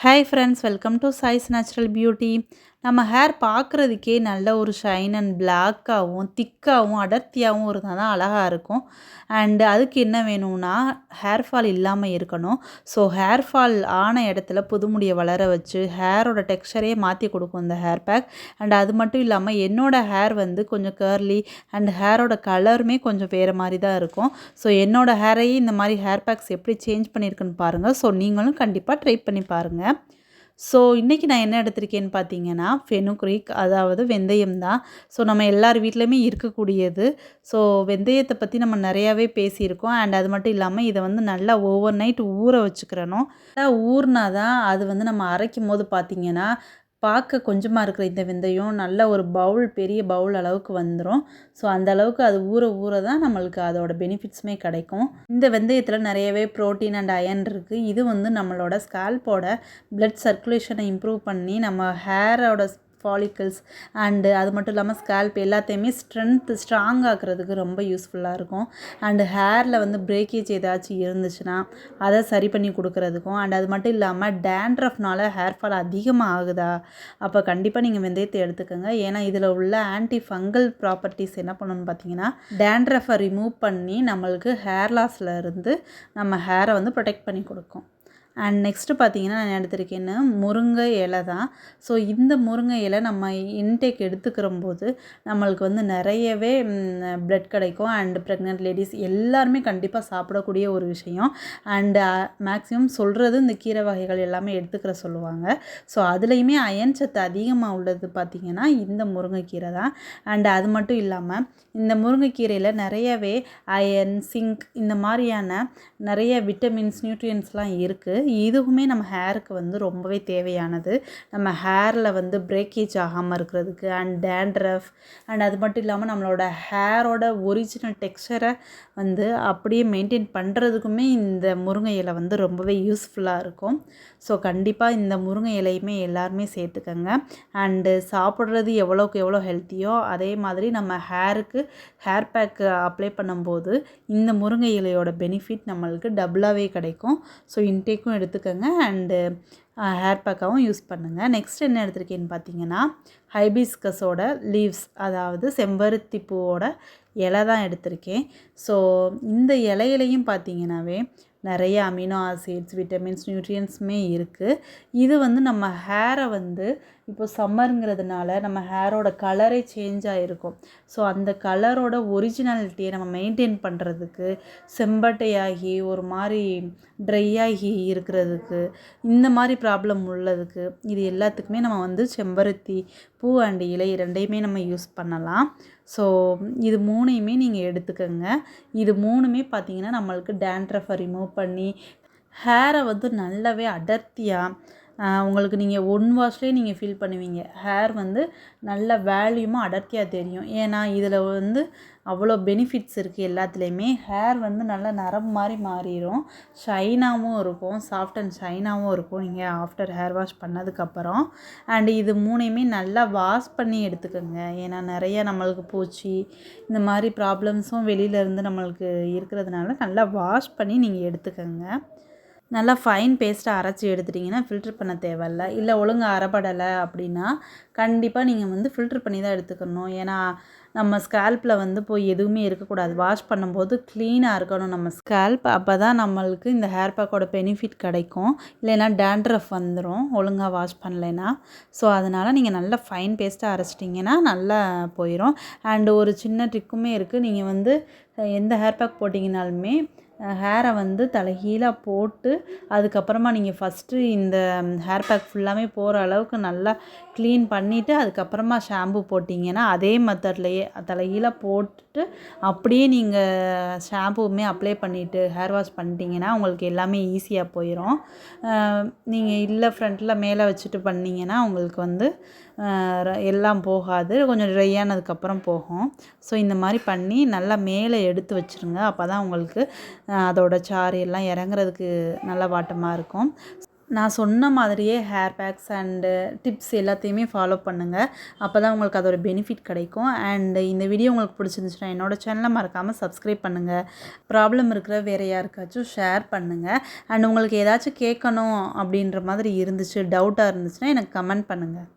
hi friends welcome to choice natural beauty நம்ம hair பார்க்குறதுக்கே நல்ல ஒரு ஷைன் அண்ட் பிளாக்காகவும் திக்காகவும் அடர்த்தியாகவும் இருந்தால் தான் அழகாக இருக்கும். அண்டு அதுக்கு என்ன வேணும்னா ஹேர் ஃபால் இல்லாமல் இருக்கணும். ஸோ ஹேர் ஃபால் ஆன இடத்துல புதுமுடியை வளர வச்சு ஹேரோட டெக்ஸ்சரே மாற்றி கொடுக்கும் இந்த ஹேர் பேக் அண்ட் அது மட்டும் இல்லாமல் என்னோடய ஹேர் வந்து கொஞ்சம் கேர்லி அண்ட் ஹேரோட கலருமே கொஞ்சம் வேறு மாதிரி தான் இருக்கும். ஸோ என்னோடய ஹேரையும் இந்த மாதிரி ஹேர் பேக்ஸ் எப்படி சேஞ்ச் பண்ணியிருக்குன்னு பாருங்கள் ஸோ நீங்களும் கண்டிப்பாக ட்ரை பண்ணி பாருங்கள் ஸோ இன்றைக்கி நான் என்ன எடுத்திருக்கேன்னு பார்த்தீங்கன்னா ஃபெனுக்ரிக் அதாவது வெந்தயம் தான். ஸோ நம்ம எல்லார் வீட்லேயுமே இருக்கக்கூடியது. ஸோ வெந்தயத்தை பற்றி நம்ம நிறையாவே பேசியிருக்கோம். அண்ட் அது மட்டும் இல்லாமல் இதை வந்து நல்லா ஓவர் நைட் ஊற வச்சுக்கிறணும். ஊறினா தான் அது வந்து நம்ம அரைக்கும் போது பார்த்திங்கன்னா பார்க்க கொஞ்சமாக இருக்கிற இந்த வெந்தயம் நல்ல ஒரு பவுல் பெரிய பவுல் அளவுக்கு வந்துடும் ஸோ அந்த அளவுக்கு அது ஊற ஊற தான் நம்மளுக்கு அதோட பெனிஃபிட்ஸுமே கிடைக்கும். இந்த வெந்தயத்தில் நிறையவே ப்ரோட்டீன் அண்ட் அயன் இருக்குது இது வந்து நம்மளோட ஸ்கால்போட பிளட் சர்க்குலேஷனை இம்ப்ரூவ் பண்ணி நம்ம ஹேரோட ஃபாலிக்கல்ஸ் அண்டு அது மட்டும் இல்லாமல் ஸ்கேல்ப் எல்லாத்தையுமே ஸ்ட்ரென்த் ஸ்ட்ராங் ஆக்கிறதுக்கு ரொம்ப யூஸ்ஃபுல்லாக இருக்கும். அண்டு ஹேரில் வந்து பிரேக்கேஜ் ஏதாச்சும் இருந்துச்சுன்னா அதை சரி பண்ணி கொடுக்குறதுக்கும் அண்ட் அது மட்டும் இல்லாமல் டேண்ட்ரஃப்னால ஹேர் ஃபால் அதிகமாக ஆகுதா? அப்போ கண்டிப்பாக நீங்கள் வெந்தயத்தை எடுத்துக்கோங்க. ஏன்னா இதில் உள்ள ஆன்டி ஃபங்கல் ப்ராப்பர்ட்டிஸ் என்ன பண்ணணும்னு பார்த்தீங்கன்னா டேண்ட்ரஃபை ரிமூவ் பண்ணி நம்மளுக்கு ஹேர் லாஸில் இருந்து நம்ம ஹேரை வந்து ப்ரொடெக்ட் பண்ணி கொடுக்கும். அண்ட் நெக்ஸ்ட்டு பார்த்தீங்கன்னா நான் எடுத்திருக்கேன்னு முருங்கை இலை தான். ஸோ இந்த முருங்கை இலை நம்ம இன்டேக் எடுத்துக்கிற போது நம்மளுக்கு வந்து நிறையவே பிளட் கிடைக்கும். அண்ட் ப்ரெக்னென்ட் லேடிஸ் எல்லாருமே கண்டிப்பாக சாப்பிடக்கூடிய ஒரு விஷயம். அண்டு மேக்ஸிமம் சொல்கிறது இந்த கீரை வகைகள் எல்லாமே எடுத்துக்கிற சொல்லுவாங்க. ஸோ அதுலேயுமே அயன் சத்து அதிகமாக உள்ளது பார்த்திங்கன்னா இந்த முருங்கைக்கீரை தான். அண்டு அது மட்டும் இல்லாமல் இந்த முருங்கைக்கீரையில் நிறையவே அயன் சிங்க் இந்த மாதிரியான நிறைய விட்டமின்ஸ் நியூட்ரியன்ஸ்லாம் இருக்குது இதுவுமே நம்ம ஹேருக்கு வந்து ரொம்பவே தேவையானது. நம்ம ஹேரில் வந்து பிரேக்கேஜ் ஆகாமல் இருக்கிறதுக்கு அண்ட் டேண்ட்ரஃப் அண்ட் அது மட்டும் இல்லாமல் நம்மளோட ஹேரோட ஒரிஜினல் டெக்ஸ்டரை வந்து அப்படியே மெயின்டைன் பண்ணுறதுக்குமே இந்த முருங்கை இலை வந்து ரொம்பவே யூஸ்ஃபுல்லாக இருக்கும். ஸோ கண்டிப்பாக இந்த முருங்கை இலையுமே எல்லாருமே சேர்த்துக்கோங்க. அண்டு சாப்பிட்றது எவ்வளோக்கு எவ்வளோ ஹெல்த்தியோ அதே மாதிரி நம்ம ஹேருக்கு ஹேர் பேக்கு அப்ளை பண்ணும்போது இந்த முருங்கை இலையோட பெனிஃபிட் நம்மளுக்கு டபுளாகவே கிடைக்கும். ஸோ இன்டேக்கும் எடுத்துக்கோங்க. அண்டு ஹேர் பேக்காகவும் யூஸ் பண்ணுங்கள் நெக்ஸ்ட் என்ன எடுத்திருக்கேன்னு பார்த்தீங்கன்னா ஹைபிஸ்கஸோட லீவ்ஸ் அதாவது செம்பருத்தி பூவோட இலை தான் எடுத்திருக்கேன். ஸோ இந்த இலையிலையும் பார்த்தீங்கன்னாவே நிறைய அமினோ ஆசிட்ஸ் விட்டமின்ஸ் நியூட்ரியன்ஸுமே இருக்குது இது வந்து நம்ம ஹேரை வந்து இப்போ சம்மருங்கிறதுனால நம்ம ஹேரோட கலரே சேஞ்ச் ஆகிருக்கும் ஸோ அந்த கலரோட ஒரிஜினாலிட்டியை நம்ம மெயின்டைன் பண்ணுறதுக்கு செம்பட்டையாகி ஒரு மாதிரி ட்ரை ஆகி இருக்கிறதுக்கு இந்த மாதிரி ப்ராப்ளம் உள்ளதுக்கு. இது எல்லாத்துக்குமே நம்ம வந்து செம்பருத்தி பூ அண்ட் இலை ரெண்டையுமே நம்ம யூஸ் பண்ணலாம். ஸோ இது மூணையுமே நீங்கள் எடுத்துக்கோங்க. இது மூணுமே பார்த்தீங்கன்னா நம்மளுக்கு டேண்ட்ரஃபை ரிமூவ் பண்ணி ஹேரை வந்து நல்லாவே அடர்த்தியாக உங்களுக்கு நீங்கள் ஒன் வாஷ்லேயே நீங்கள் ஃபீல் பண்ணுவீங்க. ஹேர் வந்து நல்ல வேல்யூமாக அடர்த்தியாக தெரியும். ஏன்னா இதில் வந்து அவ்வளோ பெனிஃபிட்ஸ் இருக்குது எல்லாத்துலேயுமே. ஹேர் வந்து நல்லா நரம் மாதிரி மாறிடும் ஷைனாகவும் இருக்கும். சாஃப்ட் அண்ட் ஷைனாகவும் இருக்கும். நீங்கள் ஆஃப்டர் ஹேர் வாஷ் பண்ணதுக்கப்புறம். அண்ட் இது மூணையுமே நல்லா வாஷ் பண்ணி எடுத்துக்கோங்க. ஏன்னா நிறைய நம்மளுக்கு பூச்சி இந்த மாதிரி ப்ராப்ளம்ஸும் வெளியிலேருந்து நம்மளுக்கு இருக்கிறதுனால நல்லா வாஷ் பண்ணி நீங்கள் எடுத்துக்கோங்க. நல்லா ஃபைன் பேஸ்ட்டாக அரைச்சி எடுத்துட்டிங்கன்னா ஃபில்ட்ரு பண்ண தேவையில்ல. இல்லை ஒழுங்காக அரைப்படலை அப்படின்னா கண்டிப்பாக நீங்கள் வந்து ஃபில்ட்ரு பண்ணி தான் எடுத்துக்கணும். ஏன்னா நம்ம ஸ்கேல்ப்பில் வந்து போய் எதுவுமே இருக்கக்கூடாது. வாஷ் பண்ணும்போது க்ளீனாக இருக்கணும் நம்ம ஸ்கேல்ப் அப்போ தான் நம்மளுக்கு இந்த ஹேர் பேக்கோட பெனிஃபிட் கிடைக்கும். இல்லைன்னா டேண்ட்ரஃப் வந்துடும் ஒழுங்காக வாஷ் பண்ணலைன்னா. ஸோ அதனால் நீங்கள் நல்லா ஃபைன் பேஸ்ட்டாக அரைச்சிட்டிங்கன்னா நல்லா போயிடும் அண்டு ஒரு சின்ன ட்ரிக்குமே இருக்குது நீங்கள் வந்து எந்த ஹேர் பேக் போட்டிங்கனாலுமே ஹேரை வந்து தலைகீழாக போட்டு அதுக்கப்புறமா நீங்கள் ஃபஸ்ட்டு இந்த ஹேர் பேக் ஃபுல்லாமே போகிற அளவுக்கு நல்லா க்ளீன் பண்ணிவிட்டு அதுக்கப்புறமா ஷாம்பு போட்டிங்கன்னா அதே மெத்தட்லேயே தலைகீழாக போட்டுட்டு அப்படியே நீங்கள் ஷாம்புவுமே அப்ளை பண்ணிவிட்டு ஹேர் வாஷ் பண்ணிட்டீங்கன்னா உங்களுக்கு எல்லாமே ஈஸியாக போயிடும் நீங்கள் இல்லை ஃப்ரண்ட்டில் மேலே வச்சுட்டு பண்ணிங்கன்னா உங்களுக்கு வந்து எல்லாம் போகாது. கொஞ்சம் ட்ரை ஆனதுக்கப்புறம் போகும். ஸோ இந்த மாதிரி பண்ணி நல்லா மேலே எடுத்து வச்சுருங்க. அப்போ தான் உங்களுக்கு அதோடய சாறு எல்லாம் இறங்குறதுக்கு நல்ல வாட்டமாக இருக்கும். நான் சொன்ன மாதிரியே ஹேர் பேக்ஸ் அண்டு டிப்ஸ் எல்லாத்தையுமே ஃபாலோ பண்ணுங்கள் அப்போ தான் உங்களுக்கு அதோட பெனிஃபிட் கிடைக்கும். அண்டு இந்த வீடியோ உங்களுக்கு பிடிச்சிருந்துச்சுன்னா என்னோடய சேனலை மறக்காமல் சப்ஸ்கிரைப் பண்ணுங்கள் ப்ராப்ளம் இருக்கிற வேறு யாருக்காச்சும் ஷேர் பண்ணுங்கள் அண்ட் உங்களுக்கு ஏதாச்சும் கேட்கணும் அப்படின்ற மாதிரி இருந்துச்சு டவுட்டாக இருந்துச்சுன்னா எனக்கு கமெண்ட் பண்ணுங்கள்